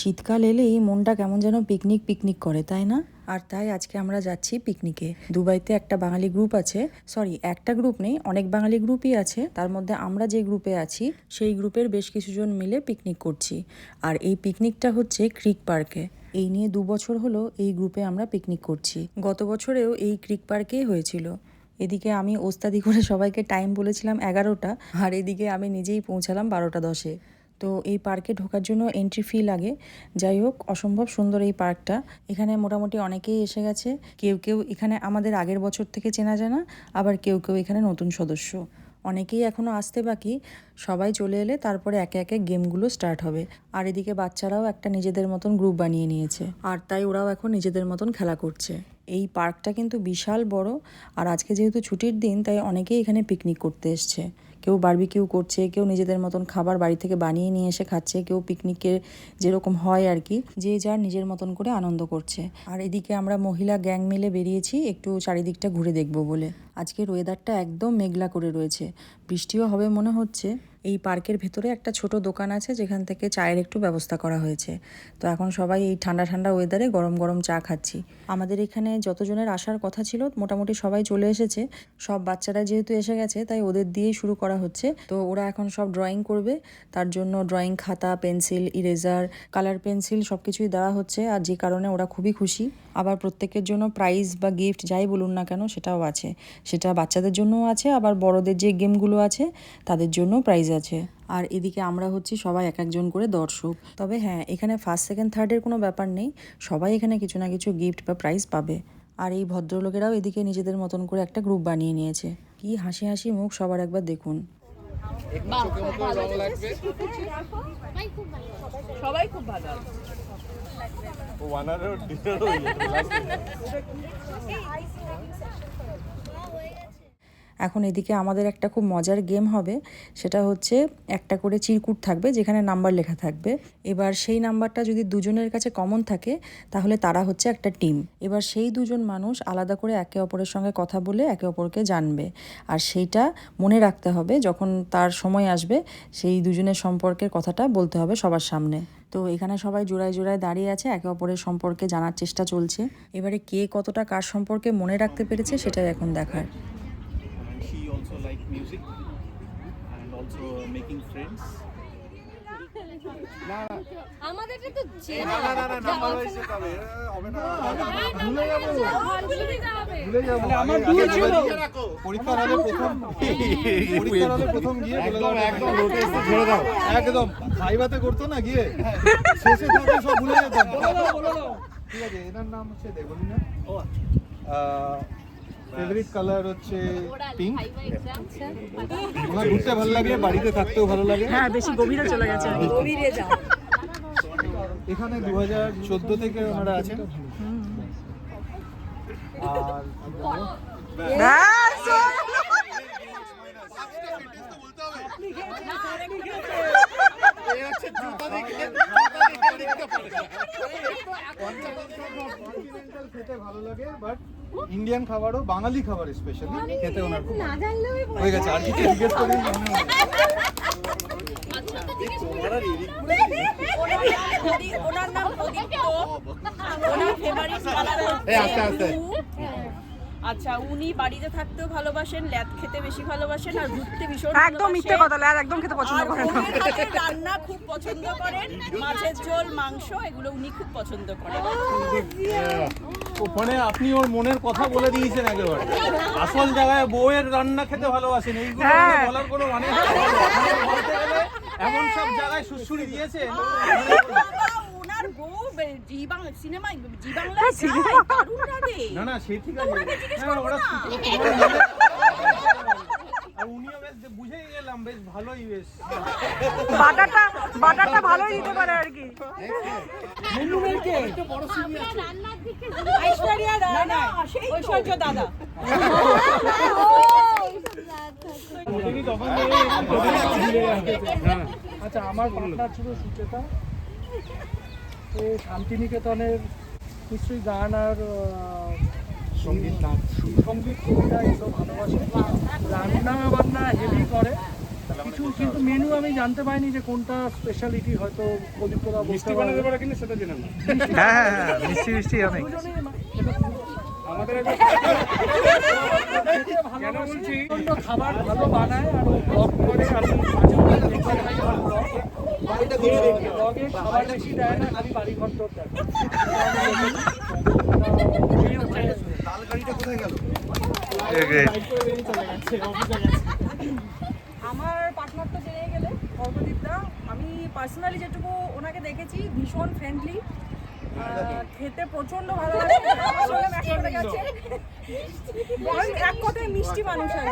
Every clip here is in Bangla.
শীতকাল এলেই মনটা কেমন যেন পিকনিক পিকনিক করে, তাই না? আর তাই আজকে আমরা যাচ্ছি পিকনিকে দুবাইতে একটা বাঙালি গ্রুপ আছে। সরি একটা গ্রুপ নেই, অনেক বাঙালি গ্রুপই আছে। তার মধ্যে আমরা যে গ্রুপে আছি, সেই গ্রুপের বেশ কিছুজন মিলে পিকনিক করছি। আর এই পিকনিকটা হচ্ছে ক্রিক পার্কে এই নিয়ে দু বছর হলো এই গ্রুপে আমরা পিকনিক করছি। গত বছরেও এই ক্রিক পার্কেই হয়েছিল। এদিকে আমি ওস্তাদি করে সবাইকে টাইম বলেছিলাম এগারোটা, আর এদিকে আমি নিজেই পৌঁছালাম বারোটা দশে। তো এই পার্কে ঢোকার জন্য এন্ট্রি ফি লাগে। যাই হোক, অসম্ভব সুন্দর এই পার্কটা। এখানে মোটামুটি অনেকেই এসে গেছে। কেউ কেউ এখানে আমাদের আগের বছর থেকে চেনা জানা, আবার কেউ কেউ এখানে নতুন সদস্য। অনেকেই এখনও আসতে বাকি। সবাই চলে এলে তারপরে একে একে গেমগুলো স্টার্ট হবে। আর এদিকে বাচ্চারাও একটা নিজেদের মতন গ্রুপ বানিয়ে নিয়েছে। আর তাই ওরাও এখন নিজেদের মতন খেলা করছে। এই পার্কটা কিন্তু বিশাল বড়। আর আজকে যেহেতু ছুটির দিন, তাই অনেকেই এখানে পিকনিক করতে এসছে। কেউ বার্বিকিউ করছে, কেউ নিজেদের মতন খাবার বাড়ি থেকে বানিয়ে নিয়ে এসে খাচ্ছে, কেউ পিকনিকের যেরকম হয় আর কি, যে যার নিজের মতন করে আনন্দ করছে। আর এদিকে আমরা মহিলা গ্যাং মিলে বেরিয়েছি, একটু চারিদিকটা ঘুরে দেখব বলে। আজকের ওয়েদারটা একদম মেঘলা করে রয়েছে। বৃষ্টিও হবে মনে হচ্ছে। এই পার্কের ভেতরে একটা ছোট দোকান আছে, যেখান থেকে চায়ের একটু ব্যবস্থা করা হয়েছে। তো এখন সবাই এই ঠান্ডা ঠান্ডা ওয়েদারে গরম গরম চা খাচ্ছি। আমাদের এখানে যতজনের আসার কথা ছিল, মোটামুটি সবাই চলে এসেছে। সব বাচ্চারা যেহেতু এসে গেছে, তাই ওদের দিয়েই শুরু করা হচ্ছে। তো ওরা এখন সব ড্রয়িং করবে। তার জন্য ড্রয়িং খাতা পেন্সিল ইরেজার কালার পেন্সিল সব কিছুই দেওয়া হচ্ছে। আর যে কারণে ওরা খুবই খুশি। আবার প্রত্যেকের জন্য প্রাইজ বা গিফট যাই বলুন না কেন, সেটাও আছে। সেটা বাচ্চাদের জন্যও আছে, আবার বড়দের যে গেমগুলো আছে, তাদের জন্য প্রাইজ আছে। আর এদিকে আমরা হচ্ছি সবাই এক একজন করে দর্শক। তবে হ্যাঁ এখানে ফার্স্ট সেকেন্ড থার্ডের কোনো ব্যাপার নেই। সবাই এখানে কিছু না কিছু গিফট বা প্রাইজ পাবে। আর এই ভদ্রলোকেরাও এদিকে নিজেদের মতন করে একটা গ্রুপ বানিয়ে নিয়েছে। কি হাসি হাসি মুখ সবার একবার দেখুন। সবাই খুব ভালো ওয়ানারও ডিনারও এখন এদিকে আমাদের একটা খুব মজার গেম হবে, সেটা হচ্ছে একটা করে চিরকুট থাকবে যেখানে নাম্বার লেখা থাকবে। এবার সেই নাম্বারটা যদি দুজনের কাছে কমন থাকে, তাহলে তারা হচ্ছে একটা টিম এবার সেই দুজন মানুষ আলাদা করে একে অপরের সঙ্গে কথা বলে একে অপরকে জানবে। আর সেইটা মনে রাখতে হবে যখন তার সময় আসবে, সেই দুজনের সম্পর্কের কথাটা বলতে হবে সবার সামনে। তো এখানে সবাই জোড়ায় জোড়ায় দাঁড়িয়ে আছে, একে অপরের সম্পর্কে জানার চেষ্টা চলছে। এবারে কে কতটা কার সম্পর্কে মনে রাখতে পেরেছে সেটাই এখন দেখার। Like music and also making friends. আমাদেরটা তো না না না না হয়েছে তবে। হবে। না। ভুলে যাব। ভুলে যাব। আমার দুই ছিল। পরীক্ষার হলে প্রথম। পরীক্ষার হলে প্রথম গিয়ে একদম একদম রোটে এসে ছেড়ে দাও। একদম। ভাইবাতে করতো না গিয়ে? শেষে সব ভুলে যেতাম। ঠিক আছে এনার নাম হচ্ছে দেবলীনা। ও ফেভারিট কালার হচ্ছে পিঙ্ক ওনার ঘুরতে ভালো লাগে? বাড়িতে থাকতেও ভালো লাগে? হ্যাঁ বেশি গভীরে চলে গেছে। গভীরে যাও। এখানে দু হাজার চোদ্দ থেকে ওনারা আছেন। খেতে ভালো লাগে বাট ইন্ডিয়ান খাবারও বাঙালি খাবার স্পেশালি খেতে ওনার খুব ভালো। লাগে। হয়ে গেছে আর কিছু জিজ্ঞেস করি। না। ওনার নাম প্রদীপ্ত ওনার ফেভারিট আস্তে আস্তে। আচ্ছা উনি বাড়িতে থাকতেও ভালোবাসেন ল্যাদ খেতে বেশি ভালোবাসেন আর ঘুরতে ভীষণ একদম মিথ্যে কথা ল্যাদ একদম খেতে পছন্দ করে না। আর ওনার হাতের রান্না খুব পছন্দ করেন মাছের ঝোল মাংস এগুলো উনি খুব পছন্দ করেন। ওখানে আপনি ওর মনের কথা বলে দিয়েছেন একেবারে। আসল জায়গায় বউয়ের রান্না খেতে ভালোবাসেন এইগুলো মানে বলার কোনো মানে এমন সব জায়গায় সুশ্রুরি দিয়েছেন। লাগে। না না সে ঠিক আছে। হ্যাঁ, ওরা না? তোমার উনিও বেশ বুঝেই গেলাম বেশ ভালোই দিতে পারে আর কি। ঐশ্বর্য দাদা আচ্ছা আমার পার্টনার ছিল সুচেতা তো শান্তিনিকেতনের নিশ্চয়ই গান আর সংগীত নাচ। সংগীত কবিতা এসব ভালোবাসে। রান্না বান্না হেভি করে। কিছু কিন্তু মেনু আমি জানতে পারিনি যে কোনটা স্পেশালিটি হয়তো প্রদীপ্তরা বলতে পারবে পারে। কিনা সেটা জেনে না হ্যাঁ হ্যাঁ হ্যাঁ মিষ্টি মিষ্টি অনেক আমাদের খাবার ভালো বানায় আর ব্লগ করে। ব্লগে খাবার বেশি দেয় না খালি বাড়ি ঘর আমার পার্টনার তো জেনে গেলে অর্কদীপদা আমি পার্সোনালি যেটুকু ওনাকে দেখেছি ভীষণ ফ্রেন্ডলি খেতে প্রচণ্ড ভালো এক কথায় মিষ্টি মানুষ আর।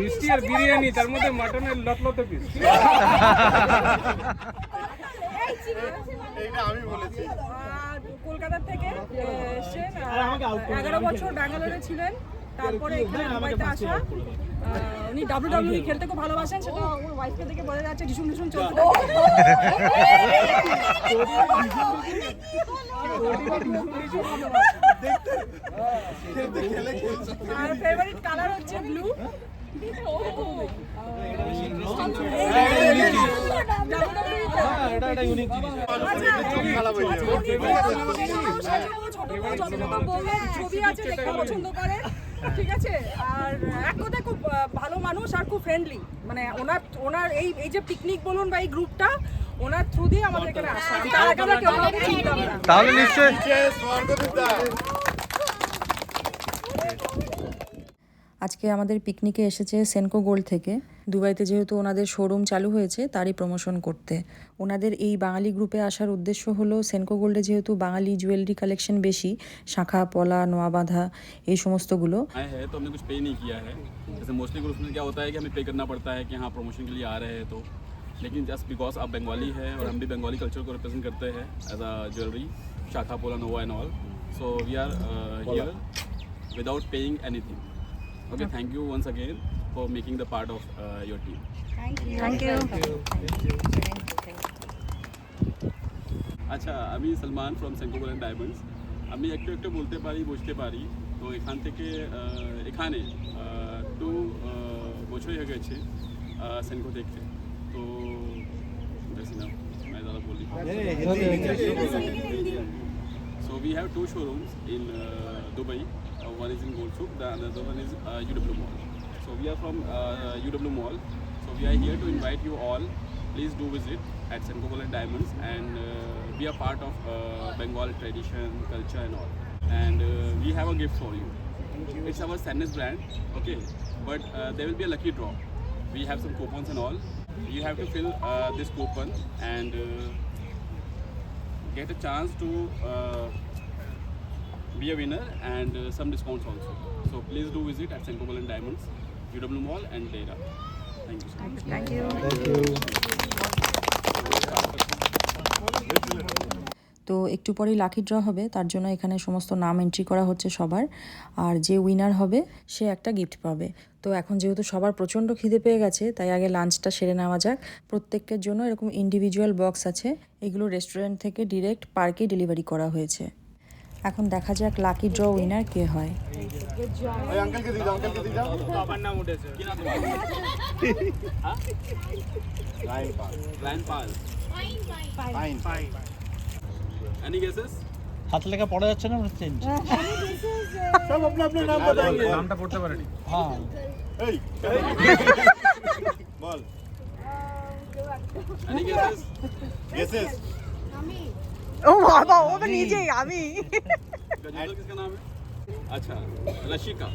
মিষ্টি আর বিরিয়ানি তার মধ্যে মাটনের লটলতে পিস এইটা আমি বলেছি। কলকাতা থেকে এসছেন এগারো বছর ব্যাঙ্গালোরে ছিলেন তারপরে এখানে দুবাইতে আসা উনি ডাব্লিউ ডাব্লিউ খেলতে খুব ভালোবাসেন সেটা ওর ওয়াইফকে দেখে বোঝা যাচ্ছে ঢিসুম ঢিসুম চলতে আর ফেভারিট কালার হচ্ছে ব্লু ঠিক আছে আর এক কথায় খুব ভালো মানুষ আর খুব ফ্রেন্ডলি মানে ওনার ওনার এই এই যে পিকনিক বলুন বা এই গ্রুপটা ওনার থ্রু দিয়ে আমাদের এখানে আসা তাহলে নিশ্চয় আজকে আমাদের পিকনিকে এসেছে সেনকো গোল্ড থেকে দুবাইতে যেহেতু ওনাদের শোরুম চালু হয়েছে তারই প্রমোশন করতে ওনাদের এই বাঙালি গ্রুপে আসার উদ্দেশ্য হলো সেনকো গোল্ডে যেহেতু বাঙালি জুয়েলারি কালেকশন বেশি শাখা পলা নোয়াবাঁধা এই সমস্তগুলো आए हैं तो हमने कुछ पे नहीं किया है जैसे मोस्टली ग्रुप में क्या होता है कि हमें पे करना पड़ता है कि हाँ प्रमोशन के लिए आ रहे हैं तो लेकिन जस्ट बिकॉज आप बंगाली है और हम भी बंगाली कल्चर को रिप्रेजेंट करते हैं as a jewellery shakha pola Nova and all so we are here without paying anything Okay, thank you once again for making the part of uh, your team. Thank you. Thank you. Thank you. Thank you. Thank আচ্ছা আমি Salman from Senco golden diamonds আমি একটু একটু বলতে পারি বুঝতে পারি তো এখান থেকে এখানে টু বছর হয়ে গেছে সেঙ্কো দেখতে তো আমি দাদা বলি so we have two showrooms in Dubai one is in Gold Souk, the another one is uh, UW Mall. So we are from uh, UW Mall. So we are here to invite you all. Please do visit at and Diamonds and uh, be a part of uh, Bengal tradition, culture and all. And uh, we have a gift for you. It's our Sadness brand, okay? But uh, there will be a lucky draw. We have some coupons and all. You have to fill uh, this coupon and uh, get a chance to uh, be a winner and uh, some discounts also. So please do visit at Senkobal and Diamonds, UW Mall and Data. Thank you so much. তো একটু পরেই লাকি ড্র হবে তার জন্য এখানে সমস্ত নাম এন্ট্রি করা হচ্ছে সবার আর যে উইনার হবে সে একটা গিফট পাবে তো এখন যেহেতু সবার প্রচণ্ড খিদে পেয়ে গেছে তাই আগে লাঞ্চটা সেরে নেওয়া যাক প্রত্যেকের জন্য এরকম ইন্ডিভিজুয়াল বক্স আছে এগুলো রেস্টুরেন্ট থেকে ডিরেক্ট পার্কে ডেলিভারি করা হয়েছে এখন দেখা যাক লাকি ড্র উইনার কে হয় ওই আঙ্কেলকে দিয়ে দাও আঙ্কেলকে দিয়ে দাও line pass Ryan Pal. Fine Any guesses? হাত লেখা পড়া যাচ্ছে না চেঞ্জ সব আপনা আপনা নাম बताएंगे নামটা পড়তে পারেনি হ্যাঁ এই বল Any हाँ, ओ बाबा वो तो नीचे ही आ गजेंद्र किसका नाम है? अच्छा रशिका।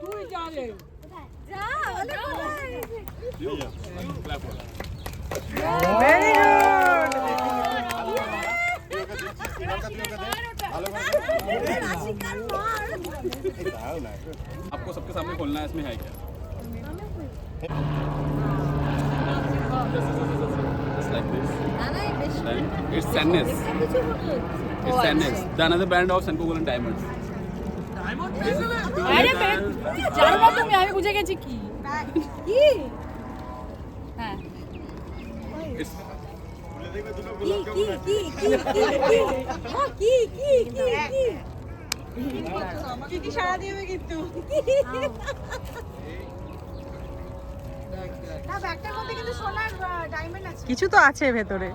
तू ही जा ले जा वेरी गुड आपको सबके सामने खोलना है इसमें है क्या? It's sadness. It's sadness. The another brand of Senko and Diamonds. আরে জানো না তুমি আমি বুঝে গেছি কি কি হ্যাঁ কি কি কি কি কি কি কি কি কি কি কি কি সারা দিবে কিন্তু না ব্যাগটার মধ্যে কিন্তু সোনার ডায়মন্ড আছে। কিছু তো আছে ভেতরে.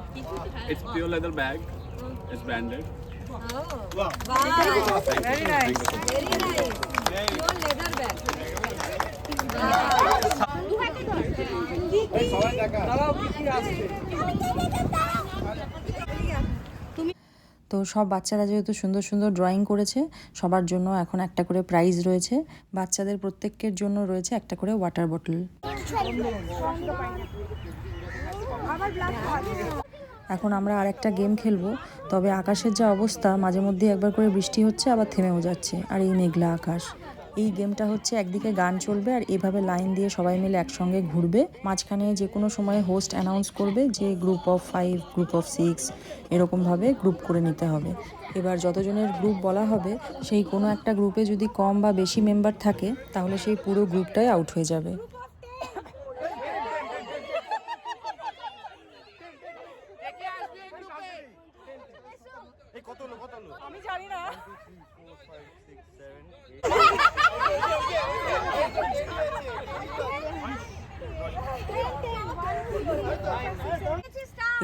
ভেরি নাইস তারাও কি কি আসছে তো সব বাচ্চারা যেহেতু সুন্দর সুন্দর ড্রয়িং করেছে, সবার জন্য এখন একটা করে প্রাইজ রয়েছে। বাচ্চাদের প্রত্যেকের জন্য রয়েছে একটা করে ওয়াটার বটল এখন আমরা আর একটা গেম খেলব, তবে আকাশের যা অবস্থা মাঝে মধ্যে একবার করে বৃষ্টি হচ্ছে, আবার থেমেও যাচ্ছে, আর এই মেঘলা আকাশ। এই গেমটা হচ্ছে একদিকে গান চলবে আর এভাবে লাইন দিয়ে সবাই মিলে একসঙ্গে ঘুরবে। মাঝখানে যে কোনো সময় হোস্ট অ্যানাউন্স করবে যে group of five group of six এরকমভাবে গ্রুপ করে নিতে হবে। এবার যতজনের গ্রুপ বলা হবে, সেই কোনো একটা গ্রুপে যদি কম বা বেশি মেম্বার থাকে, তাহলে সেই পুরো গ্রুপটাই আউট হয়ে যাবে।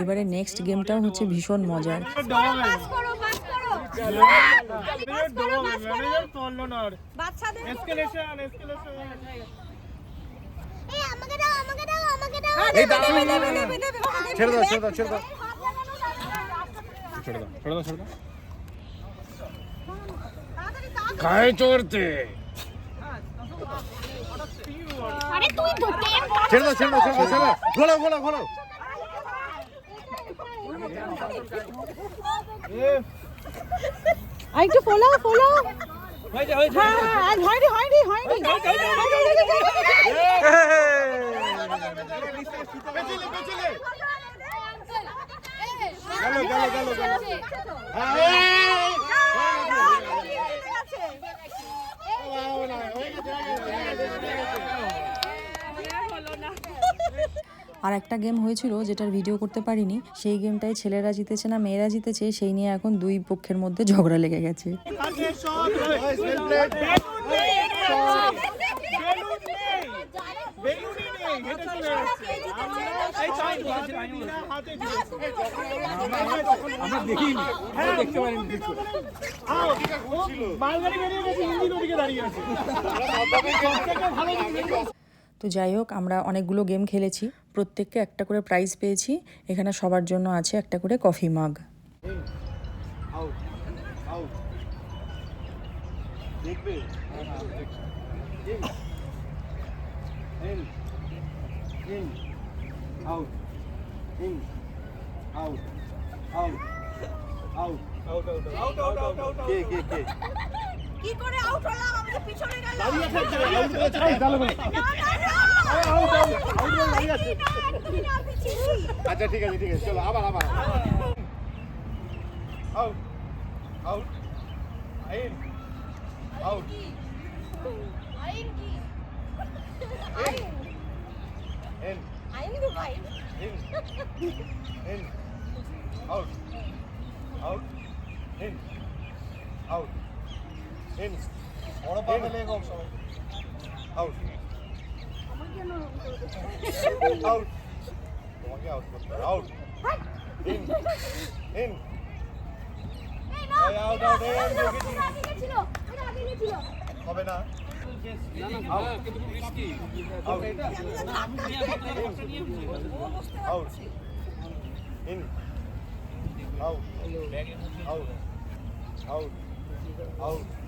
এবারে নেক্সট গেমটাও হচ্ছে ভীষণ মজার। আমাকে দাও ছেড়ে দাও ছেড়ে দাও ছেড়ে দাও। ছেড়ে দাও ছেড়ে দাও। ছেড়ে দাও ছেড়ে দাও ছেড়ে দাও ছেড়ে দাও ছেড়ে দাও। ঘোলো ঘোলো ঘোলো আরেকটু ফোলাও ফোলাও হয়নি হয়নি হয়নি হ্যাঁ আর একটা গেম হয়েছিল যেটার ভিডিও করতে পারিনি। সেই গেমটাই ছেলেরা জিতেছে না, মেয়েরা জিতেছে, সেই নিয়ে এখন দুই পক্ষের মধ্যে ঝগড়া লেগে গেছে। আমরা দেখিনি। তো যাই হোক, আমরা অনেকগুলো গেম খেলেছি। প্রত্যেককে একটা করে প্রাইজ পেয়েছি। এখানে সবার জন্য আছে একটা করে কফি মাগ আউট কি করে আউট হলাম আমাদের পিছনে গেল আচ্ছা ঠিক আছে ঠিক আছে চলো আবার আবার আউট আউট আইন আউট আইন কি আইন এন আইন তো ভাই in in out out in out In. Onderbanden liggen op. Out. Out. Out. In. In. Hey, nou. Out. Out. Out. Out. Out. Out. Out. Out. Out.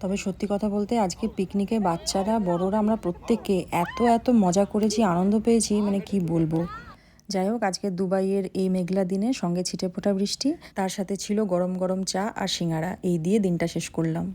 তবে সত্যি কথা বলতে আজকে পিকনিকে বাচ্চারা, বড়রা আমরা প্রত্যেককে এত এত মজা করেছি, আনন্দ পেয়েছি মানে কি বলব। যাই হোক, আজকে দুবাইয়ের এই মেঘলা দিনে সঙ্গে ছিটে ফোটা বৃষ্টি, তার সাথে ছিল গরম গরম চা আর সিঙ্গারা, এই দিয়ে দিনটা শেষ করলাম।